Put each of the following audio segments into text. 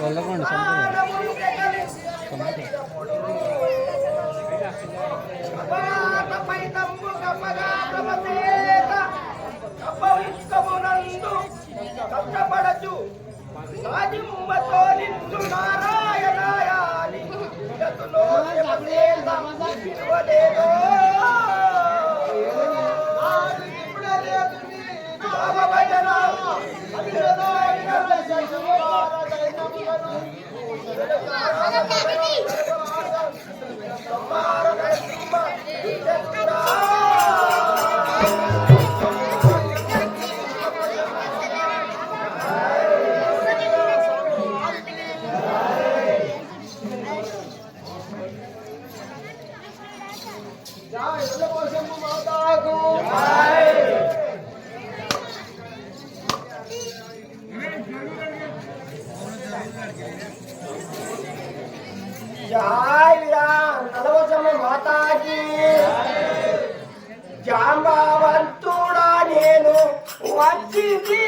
వెళ్ళకండి కష్టపడచ్చు సాధింపతో నిన్ను నారాయణాయాలి జగతులో viver.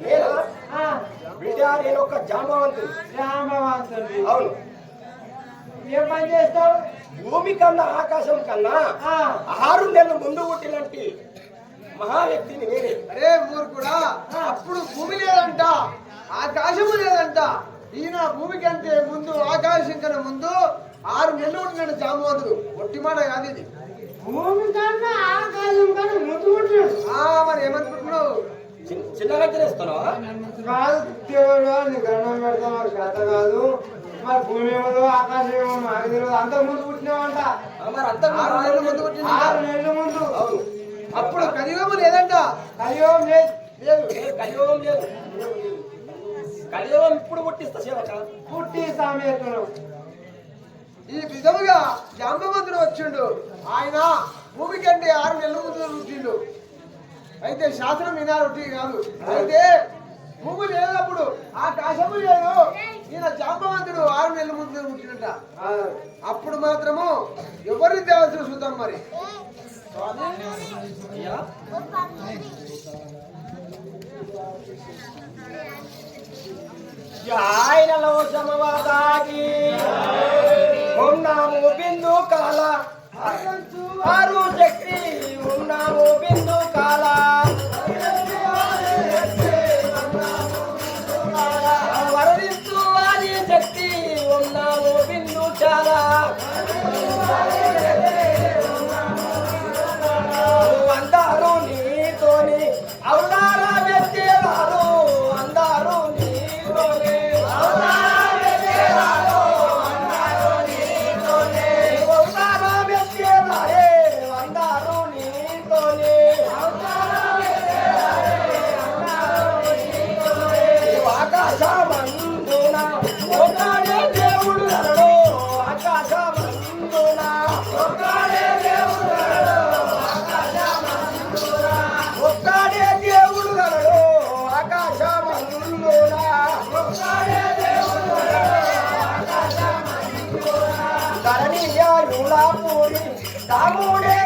నేను? ఆ, బిడ్డ నేను ఒక జాంబవంతుడు జాంబవంతుడి అవును. ఏం పని చేస్తావు? భూమి కన్నా ఆకాశం కన్నా ఆ, ఆరు నెలలు ముందు పుట్టినట్టు మహా వ్యక్తిని నేనే. అరే మూర్ఖుడా అప్పుడు భూమి లేదంట ఆకాశము లేదంట. ఈయన భూమికి అంటే ముందు ఆకాశం కన్నా ముందు ఆరు నెలలు ఉంటున్నాడు జామవంతుడు. ఒట్టి మాట కాదు ఇది. భూమి కన్నా ఆకాశం కన్నా ఆ మరి ఏమనుకుంటున్నావు చిన్న- చిన్నగా తినేస్తున్నావా కాదు దేవుడు నీకు దండం పెడతా మరి కథ కాదు. మరి భూమి ఏమో ఆకాశం ఏమో నాకు తెలియదు. అంత ముందు పుట్టినావంట. మరి అంత ముందు పుట్టింది ఆరు నెలల ముందు. అప్పుడు కలియుగము లేదంట. కలియోగం లేదు. లేదు. కలియుగం లేదు. కలియుగం ఇప్పుడు పుట్టిస్తా సేవక. పుట్టి సామెతలు. ఈ విధముగా జాంబవంతుడు వచ్చిండు. ఆయన భూమి కంటే ఆరు నెలల ముందు పుట్టిండు అయితే శాస్త్రం వినారు కాదు. అయితే భూమి లేనప్పుడు కాశము లేదు. ఈయన జాంబవంతుడు ఆరు నెలల ముందు పుట్టినట అప్పుడు మాత్రము ఎవరిని దేవతలు చూద్దాం మరి? అయ్యా ఆయనలో సమవాదాకి ఉన్నాము బిందు కాల. ఆరు శక్తి ఉన్నాము బిందు కాల. ಕೊಲ್ಲಾಪುರಿ ದಾಗುಡೆ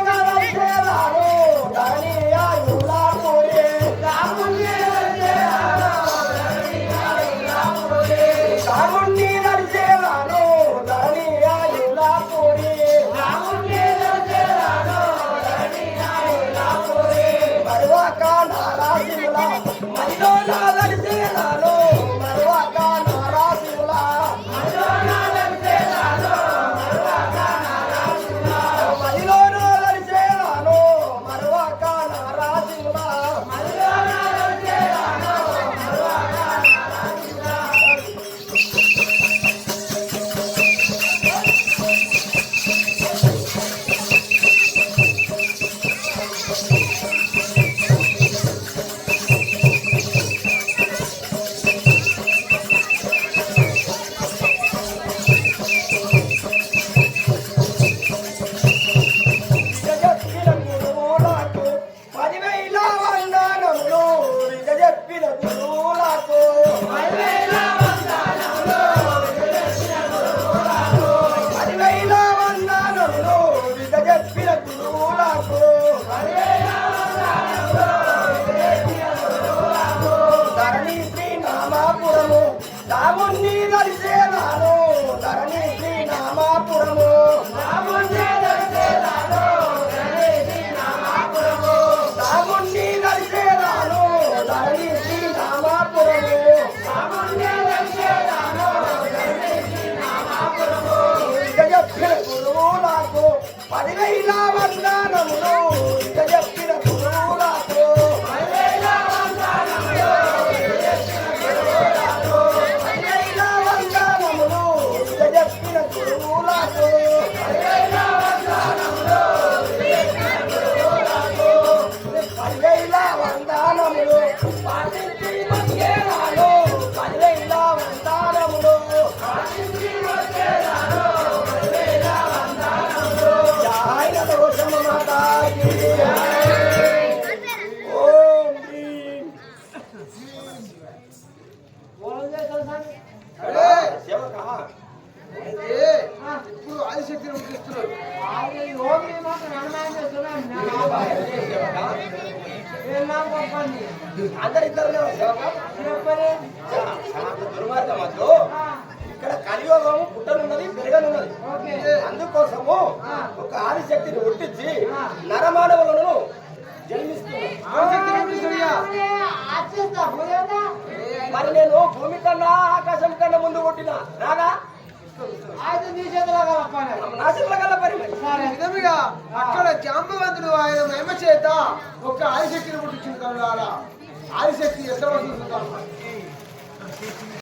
இல்லாமல் தான் நம்மளோ సేవక ఇప్పుడు ఆదిశక్తిని ఉపయోగిస్తున్నాడు అందరు ఇద్దరు దుర్మార్గం ఇక్కడ కలియోగం పుట్టనున్నది పెరగనున్నది అందుకోసము ఒక ఆదిశక్తిని ఉట్టించి నరమానవులను జన్మిస్తుంది మరి నేను భూమి కన్నా ఆకాశం కన్నా ముందు రాగా? అయితే నీ చేతిలో. సరే అక్కడ జాంబవంతుడు ఆయన మహిమ చేత ఒక ఆదిశక్తిని పుట్టించింది కనులారా ఆదిశక్తి ఎంత వస్తుందో